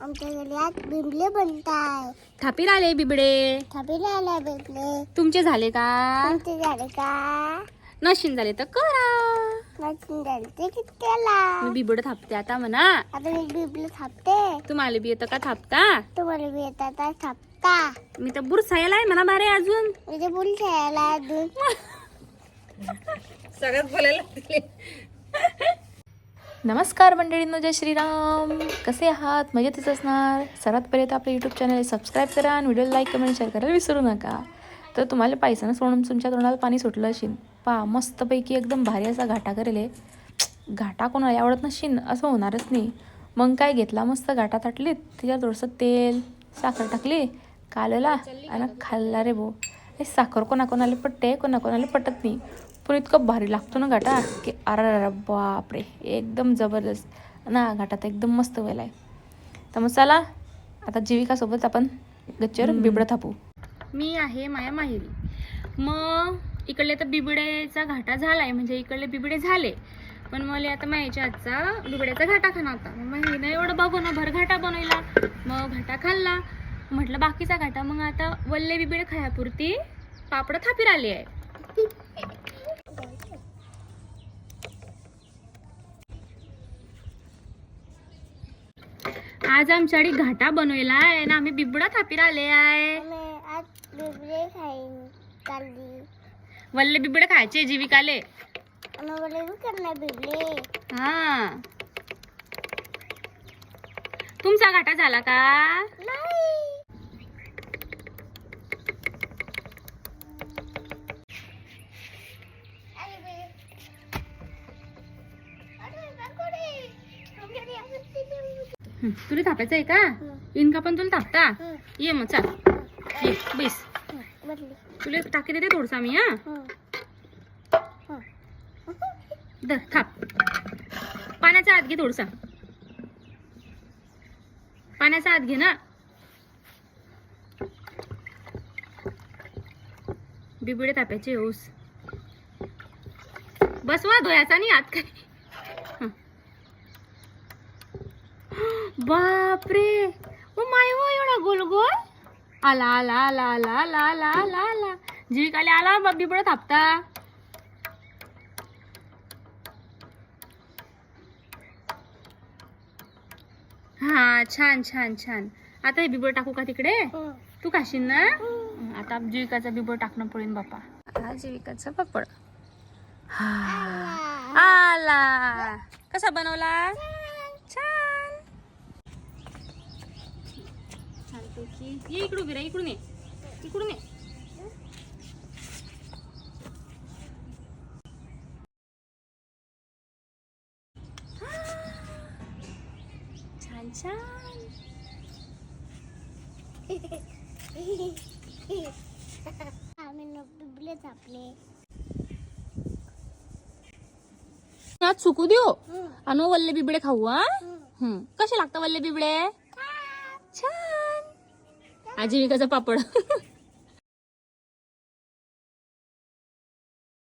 आमच्या गल्यात बिबले बनताय. थापीर आले बिबडे. थापीला आला बिबले. तुमचे झाले का? तुमचे झाले का? नशीन झाले तर करा. नसून झाले ते कितक्याला? मी बिबड थापते आता म्हणा. आता मी बिबले थापते. तुम्हाला बी येतं का थापता? तुम्हाला बी येतात तर थापता. मी तर बुरसायला आहे म्हणा बारे अजून. मी ते बोल खेळायला अजून. सगळ्यात बोलायला नमस्कार मंडळींनो जय श्रीराम. कसे आहात? मजेतच असणार? सर्वात पहिले तर आपलं यूट्यूब चॅनल सबस्क्राईब करा आणि व्हिडिओ लाईक कमेंट शेअर करायला विसरू नका. तर तुम्हाला पायसानं सोडून तुमच्या तोंडाला पाणी सुटलं असेल. पा मस्तपैकी एकदम भारी असा घाटा करेल आहे. घाटा कोणाला आवडत नशीन असं होणारच नाही. मग काय घेतला मस्त घाटा ताटलीत? त्याच्यावर थोडंसं तेल साखर टाकली कालला आणि खाल्ला रे भाऊ. हे साखर कोणाकोणाला पटते कोणाकोणाला पटत नाही. पण इतकं भारी लागतो ना घाटा की अरे अरे बापरे एकदम जबरदस्त. ना घाटात एकदम मस्त वेळ आहे. तर मग चला आता जीविकासोबत आपण गच्चीवर बिबडं थापू. मी आहे माया माहेरी. मग इकडले तर बिबड्याचा घाटा झालाय म्हणजे इकडले बिबडे झाले. पण मला आता मायाच्या आजचा बिबड्याचा घाटा खाना होता. मग हिनं एवढं बघू ना भर घाटा बनवला मग घाटा खाल्ला. म्हटलं बाकीचा घाटा मग आता वल्ले बिबडे खायापुरती पापड थापीर आली आहे. आज आमच्याकडे घाटा बनवला आहे ना आम्ही बिबडा थापीर आले आहे. वल्ले बिबडे खायचे जीविकाले. हा. तुमचा घाटा झाला का? तुला थापायचं आहे का इनका पण तुला थापता? ये मग चाल. ये बेस. तुला टाकी देते थोडसा मी हा? दर थाप. पाण्याचा आत घे थोडसा. पाण्याचा आत घे ना. बिबडे तापायचे बस बसवा धुयाचा नाही हात काही बापरे. ओ माय हो एवढा गोल गोल आला आला आला आला आला आला आला आला. जीविकाले आला बा बिबड थापता हा छान छान छान. आता हे बिबड टाकू का तिकडे? तू खाशील ना? आता जीविकाचा बिबड टाकणं पडेल बापा हा जीविकाचा पापड. हा. आला. कसा बनवला? छान. छानपैकी ये इकडून गिरा इकडून ये. इकडून ये. छान छान. आम्ही बिबले थापले आज सुकू देऊ? अनु वल्ले बिबडे खाऊ हा? हम्म. कसे लागतात वल्ले बिबडे? आजीविकाचा पापड.